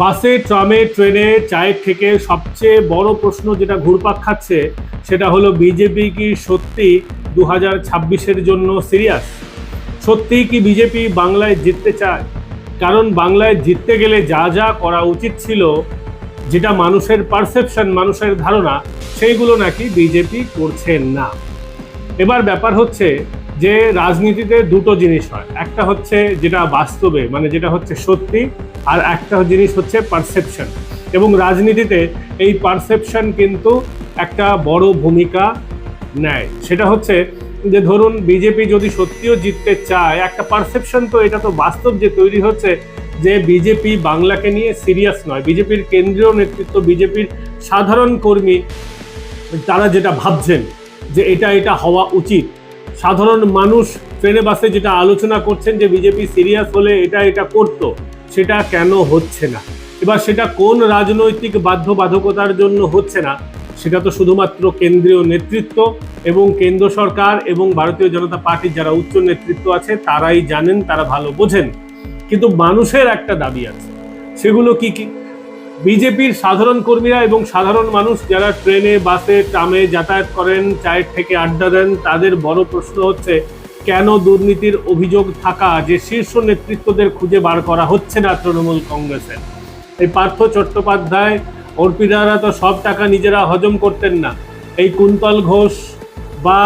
বাসে, ট্রামে, ট্রেনে, চায়ের থেকে সবচেয়ে বড় প্রশ্ন যেটা ঘুরপাক খাচ্ছে, সেটা হলো বিজেপি কি সত্যি দু হাজার ছাব্বিশের জন্য সিরিয়াস? সত্যি কি বিজেপি বাংলায় জিততে চায়? কারণ বাংলায় জিততে গেলে যা যা করা উচিত ছিল, যেটা মানুষের পারসেপশন, মানুষের ধারণা, সেইগুলো নাকি বিজেপি করছে না। এবার ব্যাপার হচ্ছে যে রাজনীতিতে দুটো জিনিস হয়। একটা হচ্ছে যেটা বাস্তবে মানে যেটা হচ্ছে সত্যি, আর একটা জিনিস হচ্ছে পারসেপশন এবং রাজনীতিতে এই পারসেপশন কিন্তু একটা বড় ভূমিকা নেয়। সেটা হচ্ছে যে ধরুন বিজেপি যদি সত্যিও জিততে চায়, একটা পারসেপশন তো এটা তো বাস্তব যে তৈরি হচ্ছে যে বিজেপি বাংলাকে নিয়ে সিরিয়াস নয়। বিজেপির কেন্দ্রীয় নেতৃত্ব বিজেপির সাধারণ কর্মী, তারা যেটা ভাবছেন যে এটা এটা হওয়া উচিত। সাধারণ মানুষ ট্রেনে, বাসে যেটা আলোচনা করছেন যে বিজেপি সিরিয়াস হলে এটা এটা করতো, সেটা কেন হচ্ছে না? এবার সেটা কোন রাজনৈতিক বাধ্যবাধকতার জন্য হচ্ছে না, সেটা তো শুধুমাত্র কেন্দ্রীয় নেতৃত্ব এবং কেন্দ্র সরকার এবং ভারতীয় জনতা পার্টির যারা উচ্চ নেতৃত্ব আছে, তারাই জানেন, তারা ভালো বোঝেন। কিন্তু মানুষের একটা দাবি আছে, সেগুলো কি কি? বিজেপির সাধারণ কর্মীরা এবং সাধারণ মানুষ যারা ট্রেনে, বাসে, ট্রামে যাতায়াত করেন, চায়ের থেকে আড্ডা দেন, তাদের বড় প্রশ্ন হচ্ছে, কেন দুর্নীতির অভিযোগ থাকা যে শীর্ষ নেতৃত্বদের খুঁজে বার করা হচ্ছে না তৃণমূল কংগ্রেসের? এই পার্থ চট্টোপাধ্যায়, অর্পিতারা তো সব টাকা নিজেরা হজম করতেন না। এই কুন্তল ঘোষ বা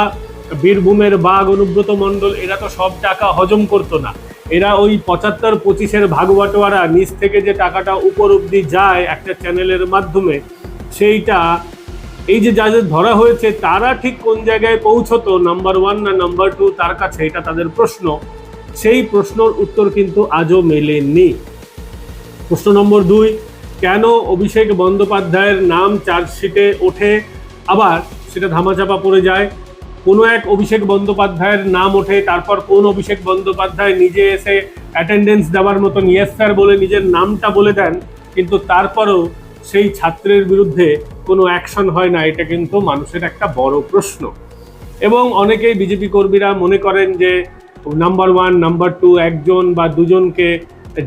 বীরভূমের বাঘ অনুব্রত মণ্ডল, এরা তো সব টাকা হজম করতো না। এরা ওই পঁচাত্তর পঁচিশের ভাগবাটোয়ারা নিচ থেকে যে টাকাটা উপর অব্দি যায় একটা চ্যানেলের মাধ্যমে, সেইটা এই যে যাদের ধরা হয়েছে, তারা ঠিক কোন জায়গায় পৌঁছতো নাম্বার ওয়ান না নাম্বার টু তার কাছে এটা তাদের প্রশ্ন। সেই প্রশ্নর উত্তর কিন্তু আজও মেলেনি। প্রশ্ন নম্বর দুই, কেন অভিষেক বন্দ্যোপাধ্যায়ের নাম চার্জশিটে ওঠে? আবার সেটা ধামাচাপা পড়ে যায়। কোনো এক অভিষেক বন্দ্যোপাধ্যায়ের নাম ওঠে, তারপর কোন অভিষেক বন্দ্যোপাধ্যায় নিজে এসে অ্যাটেন্ডেন্স দেওয়ার মতন ইয়েস স্যার বলে নিজের নামটা বলে দেন, কিন্তু তারপরও সেই ছাত্রের বিরুদ্ধে কোনো অ্যাকশন হয় না, এটা কিন্তু মানুষের একটা বড় প্রশ্ন। এবং অনেকেই বিজেপি কর্মীরা মনে করেন যে নাম্বার ওয়ান নাম্বার টু একজন বা দুজনকে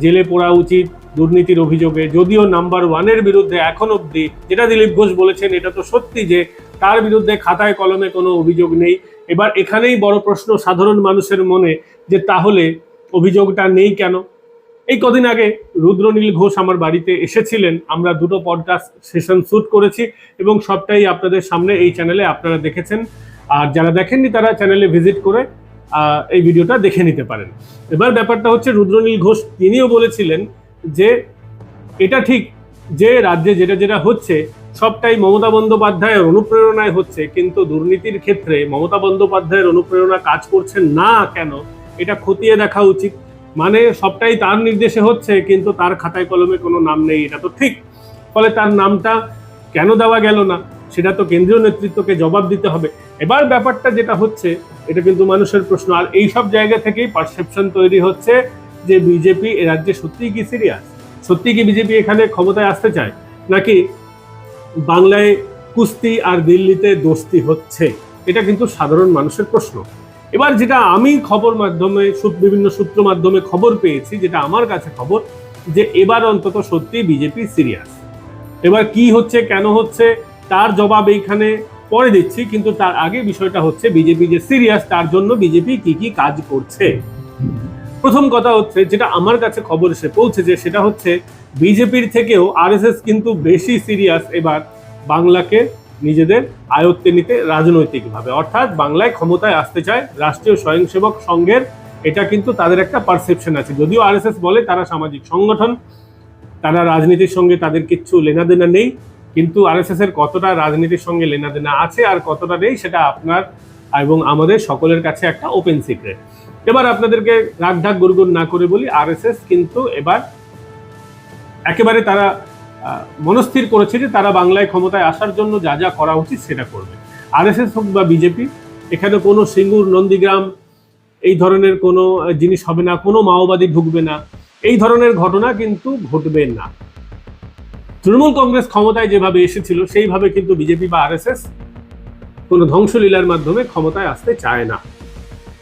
জেলে পড়া উচিত। দুর্নীতির অভিযোগে, যদিও নাম্বার ওয়ানের বিরুদ্ধে এখন অবধি যেটা দিলীপ ঘোষ বলেছেন, এটা তো সত্যি যে তার বিরুদ্ধে খাতায় কলমে কোনো অভিযোগ নেই। এবার এখানেই বড় প্রশ্ন সাধারণ মানুষের মনে যে তাহলে অভিযোগটা নেই কেন? এই কদিন আগে রুদ্রনীল ঘোষ আমার বাড়িতে এসেছিলেন। আমরা দুটো পডকাস্ট সেশন শ্যুট করেছি এবং সবটাই আপনাদের সামনে এই চ্যানেলে আপনারা দেখেছেন। আর যারা দেখেননি তারা চ্যানেলে ভিজিট করে এই ভিডিওটা দেখে নিতে পারেন। এবার ব্যাপারটা হচ্ছে রুদ্রনীল ঘোষ তিনিও বলেছিলেন যে এটা ঠিক যে রাজ্যে যেটা যেটা হচ্ছে, সবটাই মমতা বন্দ্যোপাধ্যায়ের অনুপ্রেরণায় হচ্ছে, কিন্তু দুর্নীতির ক্ষেত্রে মমতা বন্দ্যোপাধ্যায়ের অনুপ্রেরণা কাজ করছে না কেন, এটা খতিয়ে দেখা উচিত। মানে সবটাই তার নির্দেশে হচ্ছে, কিন্তু তার খাতায় কলমে কোনো নাম নেই, এটা তো ঠিক। ফলে তার নামটা কেন দেওয়া গেল না, সেটা তো কেন্দ্রীয় নেতৃত্বকে জবাব দিতে হবে। এবার ব্যাপারটা যেটা হচ্ছে, এটা কিন্তু মানুষের প্রশ্ন। আর এই সব জায়গা থেকেই পারসেপশন তৈরি হচ্ছে যে বিজেপি এ রাজ্যে সত্যিই কি সিরিয়াস সত্যি কি বিজেপি এখানে ক্ষমতায় আসতে চায়? নাকি বাংলায় কুস্তি আর দিল্লিতে দোস্তি হচ্ছে? এটা কিন্তু সাধারণ মানুষের প্রশ্ন। এবার যেটা আমি খবর মাধ্যমে বিভিন্ন সূত্র মাধ্যমে খবর পেয়েছি, যেটা আমার কাছে খবর, যে এবার অন্তত সত্যি বিজেপি সিরিয়াস এবার কি হচ্ছে, কেন হচ্ছে, তার জবাব এইখানে পরে দিচ্ছি, কিন্তু তার আগে বিষয়টা হচ্ছে বিজেপি যে সিরিয়াস তার জন্য বিজেপি কি কি কাজ করছে? প্রথম কথা হচ্ছে, যেটা আমার কাছে খবর এসে পৌঁছেছে সেটা হচ্ছে, বিজেপির থেকেও আরএসএস কিন্তু বেশি সিরিয়াস এবার বাংলাকে নিজেদের আয়ত্তে নিতে রাজনৈতিকভাবে। অর্থাৎ বাংলায় ক্ষমতায় আসতে চায় রাষ্ট্রীয় স্বয়ংসেবক সংঘের, এটা কিন্তু তাদের একটা পারসেপশন আছে। যদিও আরএসএস বলে তারা সামাজিক সংগঠন, তারা রাজনীতির সঙ্গে তাদের কিচ্ছু লেনাদেনা নেই, কিন্তু আরএসএস এর কতটা রাজনীতির সঙ্গে লেনাদেনা আছে আর কতটা নেই, সেটা আপনার এবং আমাদের সকলের কাছে একটা ওপেন সিক্রেট এবার আপনাদেরকে রাগঢাক গুরগুর না করে বলি, আরএসএস কিন্তু এবার একেবারে তারা মনস্থির করেছে যে তারা বাংলায় ক্ষমতায় আসার জন্য যা যা করা উচিত সেটা করবে। আরএসএস হোক বা বিজেপি, এখানে কোনো সিঙ্গুর, নন্দীগ্রাম, এই ধরনের কোনো জিনিস হবে না, কোনো মাওবাদী ঢুকবে না। এই ধরনের ঘটনা কিন্তু ঘটবে না। তৃণমূল কংগ্রেস ক্ষমতায় যেভাবে এসেছিল, সেইভাবে কিন্তু বিজেপি বা আরএসএস কোনো ধ্বংসলীলার মাধ্যমে ক্ষমতায় আসতে চায় না।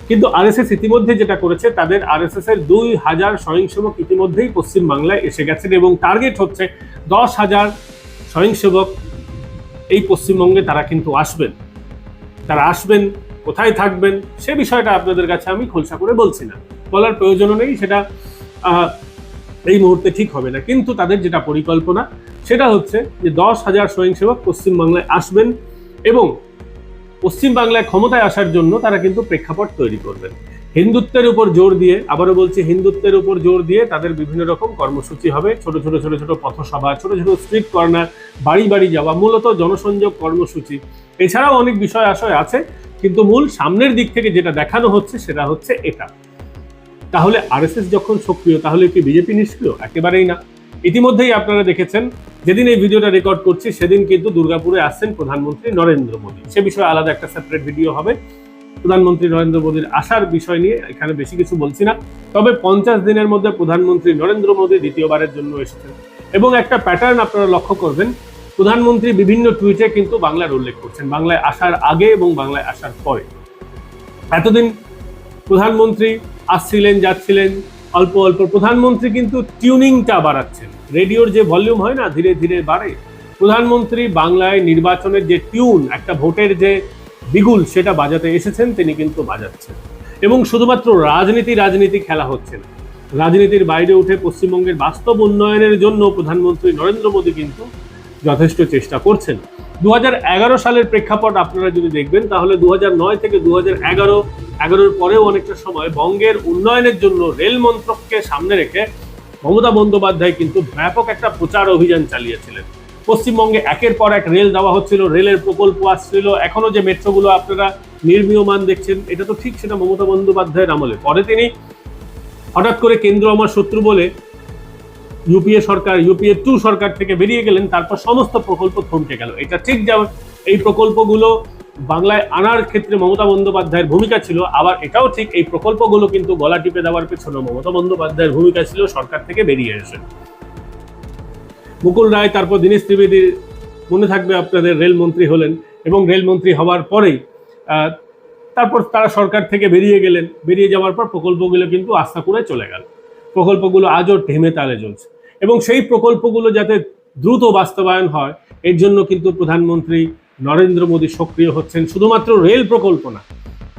কিন্তু আরএসএস ইতিমধ্যে যেটা করেছে, তাদের আরএসএস এর দুই হাজার স্বয়ংসেবক ইতিমধ্যেই পশ্চিম বাংলায় এসে গেছেন এবং টার্গেট হচ্ছে দশ হাজার স্বয়ংসেবক। এই পশ্চিমবঙ্গে তারা কিন্তু আসবেন। তারা আসবেন, কোথায় থাকবেন, সে বিষয়টা আপনাদের কাছে আমি খোলসা করে বলছি না। বলার প্রয়োজনও নেই, সেটা এই মুহূর্তে ঠিক হবে না। কিন্তু তাদের যেটা পরিকল্পনা, সেটা হচ্ছে যে দশ হাজার স্বয়ংসেবক পশ্চিমবাংলায় আসবেন এবং পশ্চিমবাংলায় ক্ষমতায় আসার জন্য তারা কিন্তু প্রেক্ষাপট তৈরি করবেন। হিন্দুত্বের উপর জোর দিয়ে, আবারও বলছি হিন্দুত্বের উপর জোর দিয়ে তাদের বিভিন্ন রকম কর্মসূচি হবে। ছোট ছোট ছোট ছোট পথসভা, ছোট ছোট স্ট্রিট কর্নার, বাড়ি বাড়ি যাওয়া, মূলত জনসংযোগ কর্মসূচি। এছাড়াও অনেক বিষয় আশয় আছে, কিন্তু মূল সামনের দিক থেকে যেটা দেখানো হচ্ছে সেটা হচ্ছে এটা। তাহলে আরএসএস যখন সক্রিয়, তাহলে কি বিজেপি নিষ্ক্রিয়? একেবারেই না। ইতিমধ্যেই আপনারা দেখেছেন, যেদিন এই ভিডিওটা রেকর্ড করছি, সেদিন কিন্তু দুর্গাপুরে আসছেন প্রধানমন্ত্রী নরেন্দ্র মোদী। সে বিষয়ে আলাদা একটা সেপারেট ভিডিও হবে। প্রধানমন্ত্রী নরেন্দ্র মোদীর আসার বিষয় নিয়ে এখানে বেশি কিছু বলছি না। তবে পঞ্চাশ দিনের মধ্যে প্রধানমন্ত্রী নরেন্দ্র মোদী দ্বিতীয়বারের জন্য এসেছেন। এবং একটা প্যাটার্ন আপনারা লক্ষ্য করবেন, প্রধানমন্ত্রী বিভিন্ন টুইটে কিন্তু বাংলার উল্লেখ করছেন, বাংলায় আসার আগে এবং বাংলায় আসার পরে। এতদিন প্রধানমন্ত্রী আসছিলেন, যাচ্ছিলেন অল্প অল্প প্রধানমন্ত্রী কিন্তু টিউনিংটা বাড়াচ্ছেন। রেডিওর যে ভলিউম হয় না, ধীরে ধীরে বাড়ে। প্রধানমন্ত্রী বাংলায় নির্বাচনের যে টিউন, একটা ভোটের যে বিগুল, সেটা বাজাতে এসেছেন, তিনি কিন্তু বাজাচ্ছেন। এবং শুধুমাত্র রাজনীতি রাজনীতি খেলা হচ্ছে না। রাজনীতির বাইরে উঠে পশ্চিমবঙ্গের বাস্তব উন্নয়নের জন্য প্রধানমন্ত্রী নরেন্দ্র মোদী কিন্তু যথেষ্ট চেষ্টা করছেন। দু হাজার এগারো সালের প্রেক্ষাপট আপনারা যদি দেখবেন, তাহলে দু থেকে দু হাজার এগারো, এগারোর পরেও অনেকটা সময় বঙ্গের উন্নয়নের জন্য রেল মন্ত্রককে সামনে রেখে মমতা বন্দ্যোপাধ্যায় কিন্তু ব্যাপক একটা প্রচার অভিযান চালিয়েছিলেন। পশ্চিমবঙ্গে একের পর এক রেল দেওয়া হচ্ছিল, রেলের প্রকল্প আসছিল, এখনও যে মেট্রোগুলো আপনারা নির্মীয়মান দেখছেন, এটা তো ঠিক সেটা মমতা বন্দ্যোপাধ্যায়ের আমলে। পরে তিনি হঠাৎ করে কেন্দ্র আমার শত্রু বলে ইউপিএ সরকার ইউপিএ টু সরকার থেকে বেরিয়ে গেলেন, তারপর সমস্ত প্রকল্প থমকে গেল। এটা ঠিক যেমন এই প্রকল্পগুলো বাংলায় আনার ক্ষেত্রে মমতা বন্দ্যোপাধ্যায়ের ভূমিকা ছিল, আবার এটাও ঠিক এই প্রকল্পগুলো কিন্তু গলা টিপে দেওয়ার পেছনে মমতা বন্দ্যোপাধ্যায়ের ভূমিকা ছিল, সরকার থেকে বেরিয়ে এসে। মুকুল রায়, তারপর দীনেশ ত্রিবেদী, মনে থাকবে আপনাদের রেলমন্ত্রী হলেন এবং রেলমন্ত্রী হওয়ার পরেই তারপর তারা সরকার থেকে বেরিয়ে গেলেন, বেরিয়ে যাওয়ার পর প্রকল্পগুলো কিন্তু আস্থা করে চলে গেল। প্রকল্পগুলো আজও ঢেমে তালে চলছে এবং সেই প্রকল্পগুলো যাতে দ্রুত বাস্তবায়ন হয়, এর জন্য কিন্তু প্রধানমন্ত্রী নরেন্দ্র মোদী সক্রিয় হচ্ছেন। শুধুমাত্র রেল প্রকল্প না,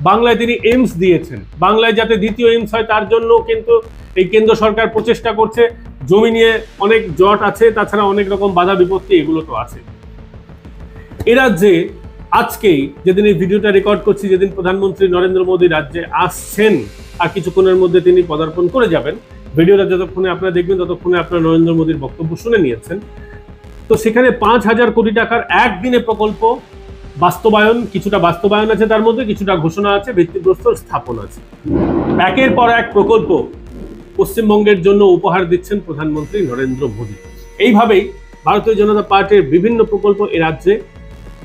বাংলায় তিনি এইমস দিয়েছেন। বাংলায় যাতে দ্বিতীয় এইমস হয়, তার জন্য কিন্তু এই কেন্দ্র সরকার প্রচেষ্টা করছে। জমি নিয়ে অনেক জট আছে, তাছাড়া অনেক রকম বাধা বিপত্তি এগুলো তো আছে। এ রাজ্যে আজকেই যেদিন এই ভিডিওটা রেকর্ড করছি, যেদিন প্রধানমন্ত্রী নরেন্দ্র মোদী রাজ্যে আসছেন, আর কিছুক্ষণের মধ্যে তিনি পদার্পণ করে যাবেন ভিডিওটা যতক্ষণে আপনারা দেখবেন, ততক্ষণে আপনারা নরেন্দ্র মোদীর বক্তব্য শুনে নিয়েছেন। তো সেখানে পাঁচ হাজার কোটি টাকার একদিনে প্রকল্প, বাস্তবায়ন, কিছুটা বাস্তবায়ন আছে তার মধ্যে, কিছুটা ঘোষণা আছে, ভিত্তিপ্রস্তর স্থাপন আছে। একের পর এক প্রকল্প পশ্চিমবঙ্গের জন্য উপহার দিচ্ছেন প্রধানমন্ত্রী নরেন্দ্র মোদী। এইভাবেই ভারতীয় জনতা পার্টির বিভিন্ন প্রকল্প এ রাজ্যে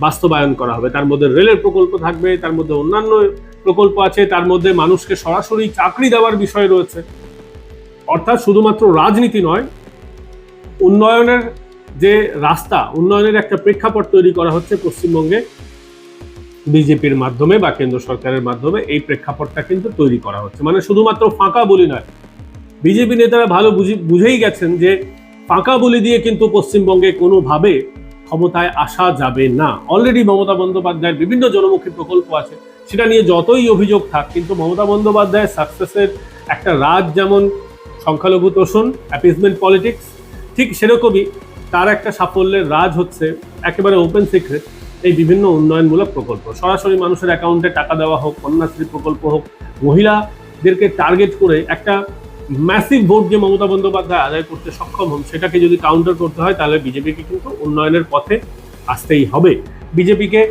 বাস্তবায়ন করা হবে। তার মধ্যে রেলের প্রকল্প থাকবে, তার মধ্যে অন্যান্য প্রকল্প আছে, তার মধ্যে মানুষকে সরাসরি চাকরি দেওয়ার বিষয় রয়েছে। অর্থাৎ শুধুমাত্র রাজনীতি নয়, উন্নয়নের যে রাস্তা, উন্নয়নের একটা প্রেক্ষাপট তৈরি করা হচ্ছে পশ্চিমবঙ্গে বিজেপির মাধ্যমে বা কেন্দ্র সরকারের মাধ্যমে, এই প্রেক্ষাপটটা কিন্তু তৈরি করা হচ্ছে। মানে শুধুমাত্র ফাঁকা বলি নয়, বিজেপি নেতারা ভালো বুঝি বুঝেই গেছেন যে ফাঁকা বলি দিয়ে কিন্তু পশ্চিমবঙ্গে কোনোভাবে ক্ষমতায় আসা যাবে না। অলরেডি মমতা বন্দ্যোপাধ্যায়ের বিভিন্ন জনমুখী প্রকল্প আছে, সেটা নিয়ে যতই অভিযোগ থাক, কিন্তু মমতা বন্দ্যোপাধ্যায়ের সাকসেসের একটা রাজ যেমন সংখ্যালঘু তোষণ অ্যাপিসমেন্ট পলিটিক্স ঠিক সেরকমই তার একটা সাফল্যের রাজ হচ্ছে একেবারে ওপেন সিক্রেট এই বিভিন্ন উন্নয়নমূলক প্রকল্প। সরাসরি মানুষের অ্যাকাউন্টে টাকা দেওয়া হোক, কন্যাশ্রী প্রকল্প হোক, মহিলাদেরকে টার্গেট করে একটা ম্যাসিভ ভোট যে মমতা বন্দ্যোপাধ্যায় আদায় করতে সক্ষম হন, সেটাকে যদি কাউন্টার করতে হয়, তাহলে বিজেপিকে কিন্তু উন্নয়নের পথে আসতেই হবে। বিজেপিকে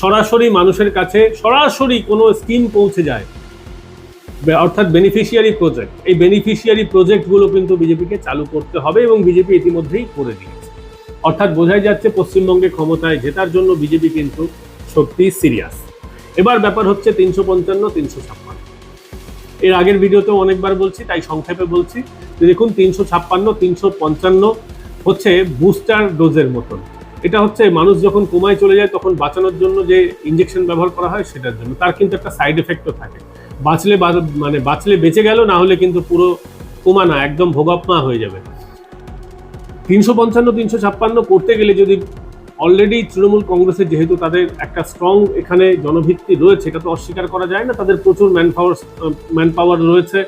সরাসরি মানুষের কাছে সরাসরি কোনো স্কিম পৌঁছে যায় অর্থাৎ বেনিফিশিয়ারি প্রজেক্ট এই বেনিফিশিয়ারি প্রজেক্টগুলো কিন্তু বিজেপিকে চালু করতে হবে এবং বিজেপি ইতিমধ্যেই করে দিয়েছে। অর্থাৎ বোঝাই যাচ্ছে পশ্চিমবঙ্গে ক্ষমতায় জেতার জন্য বিজেপি কিন্তু সত্যি সিরিয়াস এবার ব্যাপার হচ্ছে তিনশো পঞ্চান্ন, তিনশো ছাপ্পান্ন। এর আগের ভিডিওতেও অনেকবার বলছি, তাই সংক্ষেপে বলছি যে দেখুন, তিনশো ছাপ্পান্ন, তিনশো পঞ্চান্ন হচ্ছে বুস্টার ডোজের মতন। এটা হচ্ছে মানুষ যখন কোমায় চলে যায় তখন বাঁচানোর জন্য যে ইঞ্জেকশন ব্যবহার করা হয় সেটার জন্য। তার কিন্তু একটা সাইড এফেক্টও থাকে। বাঁচলে মানে বাঁচলে বেঁচে গেল, না হলে কিন্তু পুরো কমানা একদম ভোগাপ্মা হয়ে যাবে। তিনশো পঞ্চান্ন, তিনশো ছাপ্পান্ন করতে গেলে যদি অলরেডি তৃণমূল কংগ্রেসের যেহেতু তাদের একটা স্ট্রং এখানে জনভিত্তি রয়েছে, এটা তো অস্বীকার করা যায় না, তাদের প্রচুর ম্যান পাওয়ার ম্যান পাওয়ার রয়েছে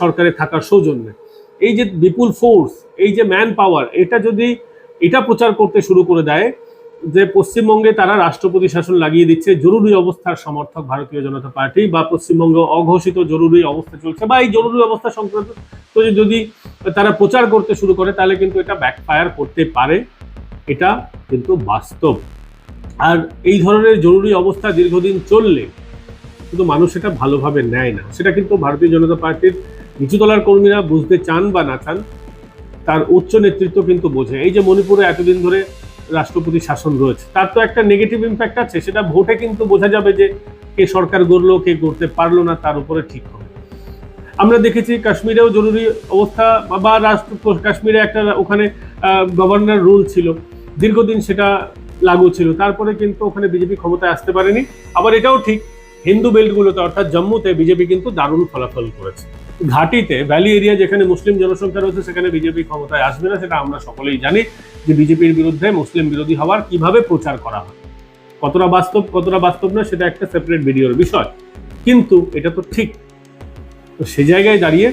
সরকারে থাকার সৌজন্যে। এই যে বিপুল ফোর্স এই যে ম্যান পাওয়ার এটা যদি, এটা প্রচার করতে শুরু করে দেয় যে পশ্চিমবঙ্গে তারা রাষ্ট্রপতি শাসন লাগিয়ে দিচ্ছে, জরুরি অবস্থার সমর্থক ভারতীয় জনতা পার্টি বা পশ্চিমবঙ্গে অঘোষিত জরুরি অবস্থা চলছে বা এই জরুরি অবস্থা সংক্রান্ত যদি তারা প্রচার করতে শুরু করে, তাহলে কিন্তু এটা ব্যাকফায়ার করতে পারে। এটা কিন্তু বাস্তব। আর এই ধরনের জরুরি অবস্থা দীর্ঘদিন চললে কিন্তু মানুষ এটা ভালোভাবে নেয় না। সেটা কিন্তু ভারতীয় জনতা পার্টির নিচুতলার কর্মীরা বুঝতে চান বা না চান, তার উচ্চ নেতৃত্ব কিন্তু বোঝে। এই যে মণিপুরে এতদিন ধরে রাষ্ট্রপতি শাসন রয়েছে। তার তো একটা নেগেটিভ ইম্প্যাক্ট আছে, সেটা ভোটে কিন্তু বোঝা যাবে যে কে সরকার গড়লো, কে করতে পারল না, তার উপরে ঠিক হবে। আমরা দেখেছি কাশ্মীরেও জরুরি অবস্থা, বা- রাষ্ট্র, কাশ্মীরে একটা ওখানে গভর্নর রুল ছিল। দীর্ঘদিন সেটা লাগু ছিল। তারপরে কিন্তু ওখানে বিজেপি ক্ষমতায় আসতে পারেনি। আবার এটাও ঠিক, হিন্দু বেল্টগুলোতে, অর্থাৎ জম্মুতে বিজেপি কিন্তু দারুণ ফলাফল করেছে। ঘাটিতে ভ্যালি এরিয়া যেখানে মুসলিম জনসংখ্যা রয়েছে, সেখানে বিজেপি ক্ষমতায় আসবে না, সেটা আমরা সকলেই জানি যে বিজেপির বিরুদ্ধে মুসলিম বিরোধী হওয়ার কীভাবে প্রচার করা হয়। কতটা বাস্তব কতটা বাস্তব না সেটা একটা সেপারেট ভিডিওর বিষয়। কিন্তু এটা তো ঠিক। তো সে জায়গায় দাঁড়িয়ে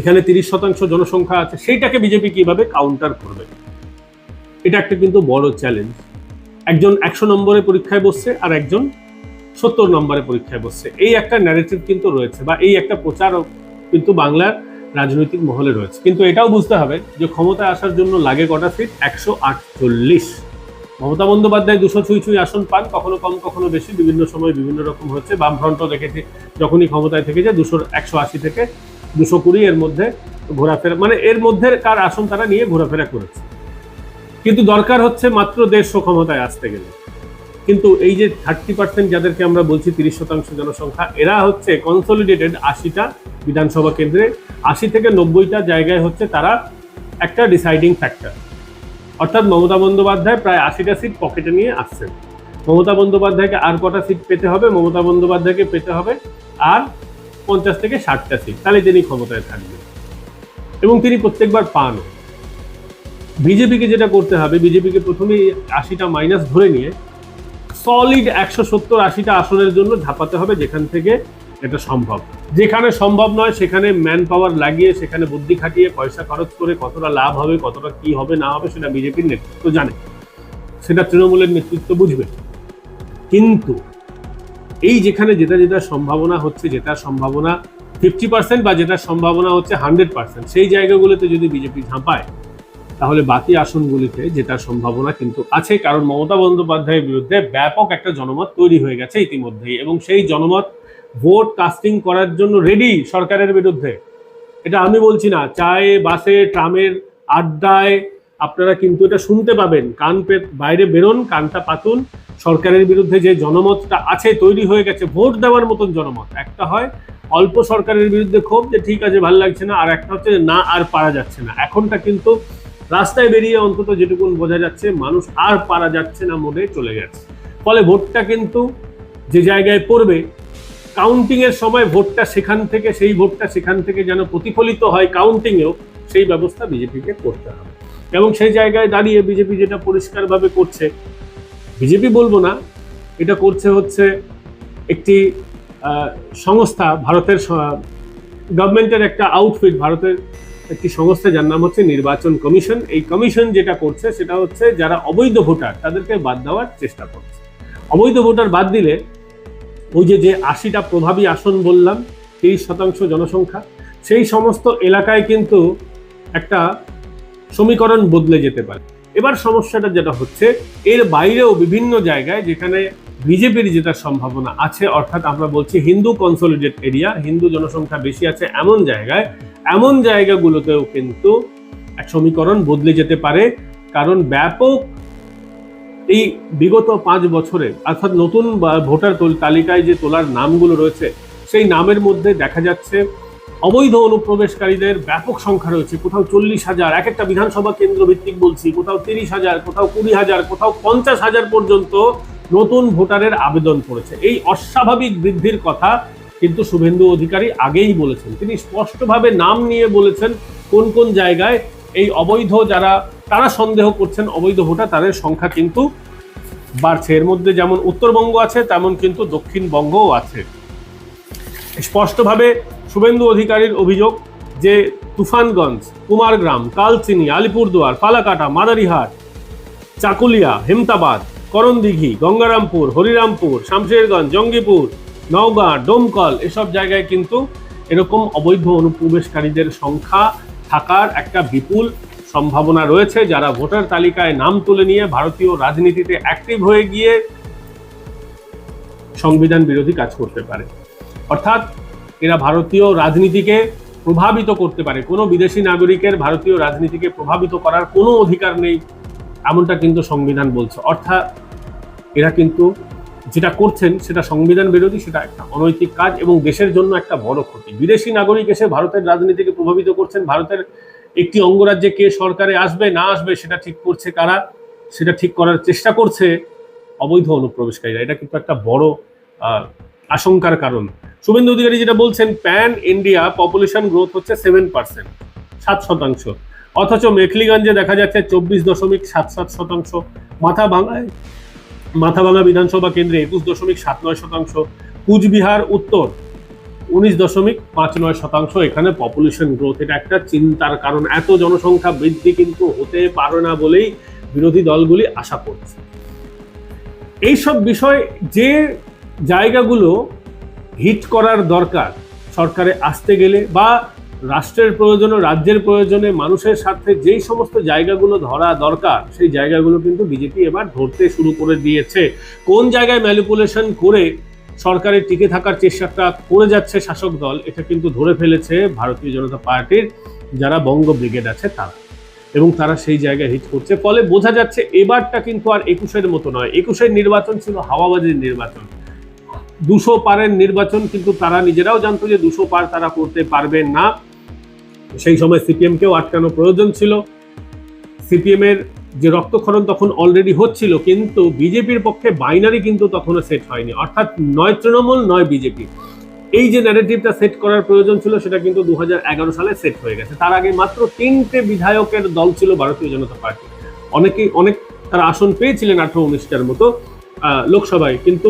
এখানে তিরিশ শতাংশ জনসংখ্যা আছে, সেইটাকে বিজেপি কীভাবে কাউন্টার করবে? এটা একটা কিন্তু বড় চ্যালেঞ্জ একজন একশো নম্বরে পরীক্ষায় বসছে আর একজন সত্তর নম্বরে পরীক্ষায় বসছে। এই একটা ন্যারেটিভ কিন্তু রয়েছে বা এই একটা প্রচারও কিন্তু বাংলার রাজনৈতিক মহলে রয়েছে। কিন্তু এটাও বুঝতে হবে যে ক্ষমতায় আসার জন্য লাগে কটা সিট একশো আটচল্লিশ। মমতা বন্দ্যোপাধ্যায় দুশো ছুঁই ছুঁই আসন পান, কখনো কম, কখনো বেশি, বিভিন্ন সময় বিভিন্ন রকম হচ্ছে বামফ্রন্টও দেখেছি, যখনই ক্ষমতায় থেকে যায় দুশো একশো আশি থেকে দুশো কুড়ি এর মধ্যে ঘোরাফেরা মানে এর মধ্যে কার আসন তারা নিয়ে ঘোরাফেরা করেছে। কিন্তু দরকার হচ্ছে মাত্র দেড়শো ক্ষমতায় আসতে গেলে। কিন্তু এই যে থার্টি পার্সেন্ট যাদেরকে আমরা বলছি তিরিশ শতাংশ জনসংখ্যা, এরা হচ্ছে কনসলিডেটেড আশিটা বিধানসভা কেন্দ্রে, আশি থেকে নব্বইটা জায়গায় হচ্ছে তারা একটা ডিসাইডিং ফ্যাক্টর অর্থাৎ মমতা বন্দ্যোপাধ্যায় প্রায় আশিটা সিট পকেটে নিয়ে আসছেন। মমতা বন্দ্যোপাধ্যায়কে আর কটা সিট পেতে হবে? মমতা বন্দ্যোপাধ্যায়কে পেতে হবে আর পঞ্চাশ থেকে ষাটটা সিট তাহলে তিনি ক্ষমতায় থাকবেন। এবং তিনি প্রত্যেকবার পানও বিজেপিকে যেটা করতে হবে, বিজেপিকে প্রথমেই আশিটা মাইনাস ধরে নিয়ে সলিড একশো সত্তর আশিটা আসনের জন্য ঝাঁপাতে হবে যেখান থেকে এটা সম্ভব। যেখানে সম্ভব নয়, সেখানে ম্যান পাওয়ার লাগিয়ে, সেখানে বুদ্ধি খাটিয়ে, পয়সা খরচ করে কতটা লাভ হবে, কতটা কি হবে, না হবে, সেটা বিজেপির নেতৃত্ব জানে। সেটা তৃণমূলের নেতৃত্ব বুঝবে। কিন্তু এই যেখানে যেটা যেটা সম্ভাবনা হচ্ছে যেটা সম্ভাবনা ফিফটি পার্সেন্ট বা যেটা সম্ভাবনা হচ্ছে হান্ড্রেড পার্সেন্ট সেই জায়গাগুলোতে যদি বিজেপি ঝাঁপায় তাহলে বাকি আসনগুলিতে যেটা সম্ভাবনা কিন্তু আছে, কারণ মমতা বন্দ্যোপাধ্যায়ের বিরুদ্ধে ব্যাপক একটা জনমত তৈরি হয়ে গেছে ইতিমধ্যেই, এবং সেই জনমত ভোট কাস্টিং করার জন্য রেডি সরকারের বিরুদ্ধে। এটা আমি বলছি না, চায়ে, বাসে, ট্রামের আড্ডায় আপনারা কিন্তু এটা শুনতে পাবেন। কান বাইরে বেরোন, কানটা পাতুন। সরকারের বিরুদ্ধে যে জনমতটা আছে, তৈরি হয়ে গেছে, ভোট দেওয়ার মতন জনমত। একটা হয় অল্প সরকারের বিরুদ্ধে ক্ষোভ যে ঠিক আছে ভালো লাগছে না, আর একটা হচ্ছে না, আর পারা যাচ্ছে না। এখনটা কিন্তু রাস্তায় বেরিয়ে অন্তত যেটুকুন বোঝা যাচ্ছে, মানুষ আর পারা যাচ্ছে না মোডে চলে গেছে। ফলে ভোটটা কিন্তু যে জায়গায় পড়বে কাউন্টিং এর সময় ভোটটা সেখান থেকে, সেই ভোটটা সেখান থেকে যেন প্রতিফলিত হয় কাউন্টিংয়েও সেই ব্যবস্থা বিজেপিকে করতে হবে। এবং সেই জায়গায় দাঁড়িয়ে বিজেপি যেটা পরিষ্কারভাবে করছে, বিজেপি বলব না, এটা করছে হচ্ছে একটি সংস্থা, ভারতের গভর্নমেন্টের একটা আউটফিট ভারতের একটি সংস্থা যার নাম হচ্ছে নির্বাচন কমিশন। এই কমিশন যেটা করছে সেটা হচ্ছে যারা অবৈধ ভোটার তাদেরকে বাদ দেওয়ার চেষ্টা করছে। অবৈধ ভোটার বাদ দিলে ওই যে যে আশিটা প্রভাবী আসন বললাম, তিরিশ শতাংশ জনসংখ্যা, সেই সমস্ত এলাকায় কিন্তু একটা সমীকরণ বদলে যেতে পারে। এবার সমস্যাটা যেটা হচ্ছে, এর বাইরেও বিভিন্ন জায়গায় যেখানে বিজেপির যেটা সম্ভাবনা আছে, অর্থাৎ আমরা বলছি হিন্দু কনসলিডেট এরিয়া, হিন্দু জনসংখ্যা বেশি আছে এমন জায়গায় এমন জায়গাগুলোতেও কিন্তু এক সমীকরণ বদলে যেতে পারে, কারণ ব্যাপক এই বিগত পাঁচ বছরে, অর্থাৎ নতুন ভোটার তোল- তালিকায় যে তোলার নামগুলো রয়েছে, সেই নামের মধ্যে দেখা যাচ্ছে অবৈধ অনুপ্রবেশকারীদের ব্যাপক সংখ্যা রয়েছে। কোথাও চল্লিশ হাজার, এক একটা বিধানসভা কেন্দ্র ভিত্তিক বলছি, কোথাও তিরিশ হাজার, কোথাও কুড়ি হাজার, কোথাও পঞ্চাশ হাজার পর্যন্ত নতুন ভোটারের আবেদন করেছে। এই অস্বাভাবিক বৃদ্ধির কথা কিন্তু শুভেন্দু অধিকারী আগেই বলেছেন, তিনি স্পষ্টভাবে নাম নিয়ে বলেছেন কোন কোন জায়গায় এই অবৈধ যারা, তারা সন্দেহ করছেন, অবৈধ ভোটার, তাদের সংখ্যা কিন্তু বাড়ছে। এর মধ্যে যেমন উত্তরবঙ্গ আছে, তেমন কিন্তু দক্ষিণবঙ্গও আছে। স্পষ্টভাবে শুভেন্দু অধিকারীর অভিযোগ যে তুফানগঞ্জ, কুমারগ্রাম, কালচিনি, আলিপুরদুয়ার, ফালাকাটা, মাদারিহাট, চাকুলিয়া, হেমতাবাদ, করণদিঘি, গঙ্গারামপুর, হরিরামপুর, শামশেরগঞ্জ, জঙ্গিপুর নওগাঁ, ডোমকল এসব জায়গায় কিন্তু এরকম অবৈধ অনুপ্রবেশকারীদের সংখ্যা থাকার একটা বিপুল সম্ভাবনা রয়েছে যারা ভোটার তালিকায় নাম তুলে নিয়ে ভারতীয় রাজনীতিতে অ্যাক্টিভ হয়ে গিয়ে সংবিধান বিরোধী কাজ করতে পারে। অর্থাৎ এরা ভারতীয় রাজনীতিকে প্রভাবিত করতে পারে। কোনো বিদেশি নাগরিকের ভারতীয় রাজনীতিকে প্রভাবিত করার কোনো অধিকার নেই, এমনটা কিন্তু সংবিধান বলছে। অর্থাৎ এরা কিন্তু যেটা করছেন, সেটা সংবিধান বিরোধী, সেটা একটা অনৈতিক কাজ এবং দেশের জন্য একটা বড় ক্ষতি। বিদেশি নাগরিক এসে ভারতের রাজনীতিকে প্রভাবিত করছেন, ভারতের একটি অঙ্গরাজ্যে কে সরকারে আসবে, না আসবে, সেটা ঠিক করছে কারা? সেটা ঠিক করার চেষ্টা করছে অবৈধ অনুপ্রবেশকারীরা। এটা কিন্তু একটা বড় আশঙ্কার কারণ। শুভেন্দু অধিকারী যেটা বলছেন, প্যান ইন্ডিয়া পপুলেশন গ্রোথ হচ্ছে সেভেন পার্সেন্ট, সাত শতাংশ। অথচ মেখলিগঞ্জে দেখা যাচ্ছে চব্বিশ দশমিক সাত সাত শতাংশ। মাথা ভাঙায় মাথাভাঙা বিধানসভা কেন্দ্রে একুশ দশমিক সাত নয় শতাংশ, কুচবিহার উত্তর উনিশ দশমিক পাঁচ নয় শতাংশ। এখানে পপুলেশন গ্রোথ এটা একটা চিন্তার কারণ। এত জনসংখ্যা বৃদ্ধি কিন্তু হতে পারে না বলেই বিরোধী দলগুলি আশা করছে। এইসব বিষয় যে জায়গাগুলো হিট করার দরকার, সরকারে আসতে গেলে বা রাষ্ট্রের প্রয়োজনে রাজ্যের প্রয়োজনে মানুষের স্বার্থে যেই সমস্ত জায়গাগুলো ধরা দরকার, সেই জায়গাগুলো কিন্তু বিজেপি এবার ধরতে শুরু করে দিয়েছে। কোন জায়গায় ম্যানিপুলেশন করে সরকারের টিকে থাকার চেষ্টাটা করে যাচ্ছে শাসক দল, এটা কিন্তু ধরে ফেলেছে ভারতীয় জনতা পার্টির যারা বঙ্গ ব্রিগেড আছে তারা। এবং তারা সেই জায়গায় হিট করছে। ফলে বোঝা যাচ্ছে এবারটা কিন্তু আর একুশের মতো নয়। একুশের নির্বাচন ছিল হাওয়াবাজির নির্বাচন। দুশো পারের নির্বাচন কিন্তু তারা নিজেরাও জানতো যে দুশো পার তারা করতে পারবেন না। সেই সময় সিপিএম কেও আটকানো প্রয়োজন ছিল। সিপিএম এর যে রক্তক্ষরণ তখন অলরেডি হচ্ছিল, কিন্তু বিজেপির পক্ষে বাইনারি কিন্তু তখনও সেট হয়নি। অর্থাৎ নয় তৃণমূল, নয় বিজেপি। এই যে ন্যারেটিভটা সেট করার প্রয়োজন ছিল, সেটা কিন্তু দু হাজার এগারো সালে সেট হয়ে গেছে। তার আগে মাত্র তিনটে বিধায়কের দল ছিল ভারতীয় জনতা পার্টি। অনেকেই, অনেক তারা আসন পেয়েছিলেন আঠারো উনিশটার মতো লোকসভায়, কিন্তু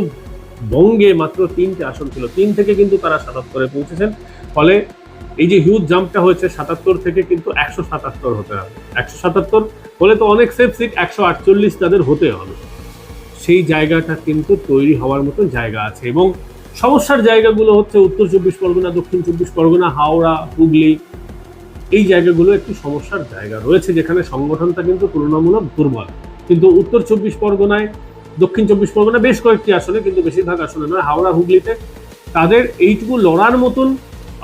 বঙ্গে মাত্র তিনটে আসন ছিল। তিন থেকে কিন্তু তারা সাতাত্তরে পৌঁছেছেন। ফলে এই যে হিউজ জাম্পটা হয়েছে সাতাত্তর থেকে কিন্তু একশো সাতাত্তর হতে হবে। একশো সাতাত্তর হলে তো অনেক সেফ সিট একশো আটচল্লিশ তাদের হতে হবে। সেই জায়গাটা কিন্তু তৈরি হওয়ার মতো জায়গা আছে এবং সমস্যার জায়গাগুলো হচ্ছে উত্তর চব্বিশ পরগনা, দক্ষিণ চব্বিশ পরগনা, হাওড়া, হুগলি, এই জায়গাগুলো একটি সমস্যার জায়গা রয়েছে যেখানে সংগঠনটা কিন্তু তুলনামূলক দুর্বল। কিন্তু উত্তর চব্বিশ পরগনায়, দক্ষিণ চব্বিশ পরগনা বেশ কয়েকটি আসনে, কিন্তু বেশিরভাগ আসনে নয়, হাওড়া, হুগলিতে তাদের এইটুকু লড়ার মতন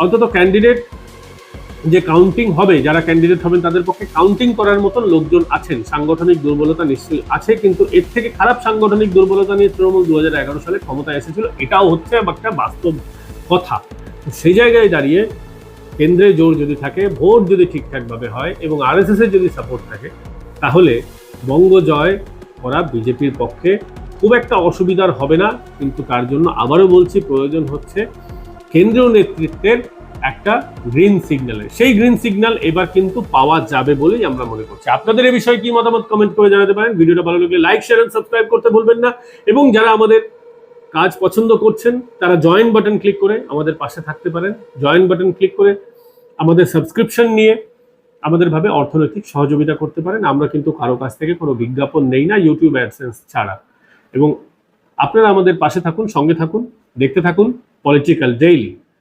অন্তত ক্যান্ডিডেট যে কাউন্টিং হবে, যারা ক্যান্ডিডেট হবেন তাদের পক্ষে কাউন্টিং করার মতন লোকজন আছেন। সাংগঠনিক দুর্বলতা নিশ্চয়ই আছে, কিন্তু এর থেকে খারাপ সাংগঠনিক দুর্বলতা নিয়ে তৃণমূল দু হাজার এগারো সালে ক্ষমতায় এসেছিল, এটাও হচ্ছে একটা বাস্তব কথা। সেই জায়গায় দাঁড়িয়ে কেন্দ্রে জোর যদি থাকে, ভোট যদি ঠিকঠাকভাবে হয় এবং আরএসএস এর যদি সাপোর্ট থাকে, তাহলে বঙ্গ জয় করা বিজেপির পক্ষে খুব একটা অসুবিধার হবে না, কিন্তু তার জন্য আবারও বলছি, প্রয়োজন হচ্ছে কেন্দ্রীয় নেতৃত্বের একটা গ্রিন সিগন্যালের সেই গ্রিন সিগন্যাল এবার কিন্তু পাওয়া যাবে বলেই আমরা মনে করছি। আপনাদের এ বিষয়ে কি মতামত কমেন্ট করে জানাতে পারেন। ভিডিওটা ভালো লাগলে লাইক শেয়ার এন্ড সাবস্ক্রাইব করতে ভুলবেন না। এবং যারা আমাদের কাজ পছন্দ করছেন, তারা জয়েন বাটন ক্লিক করে আমাদের পাশে থাকতে পারেন। জয়েন বাটন ক্লিক করে আমাদের সাবস্ক্রিপশন নিয়ে আমাদের ভাবে অর্থনৈতিক সহযোগিতা করতে পারেন। আমরা কিন্তু কারও কাছ থেকে কোনো বিজ্ঞাপন নেই না ইউটিউব অ্যাডসেন্স ছাড়া। এবং আপনারা আমাদের পাশে থাকুন, সঙ্গে থাকুন, দেখতে থাকুন। political daily.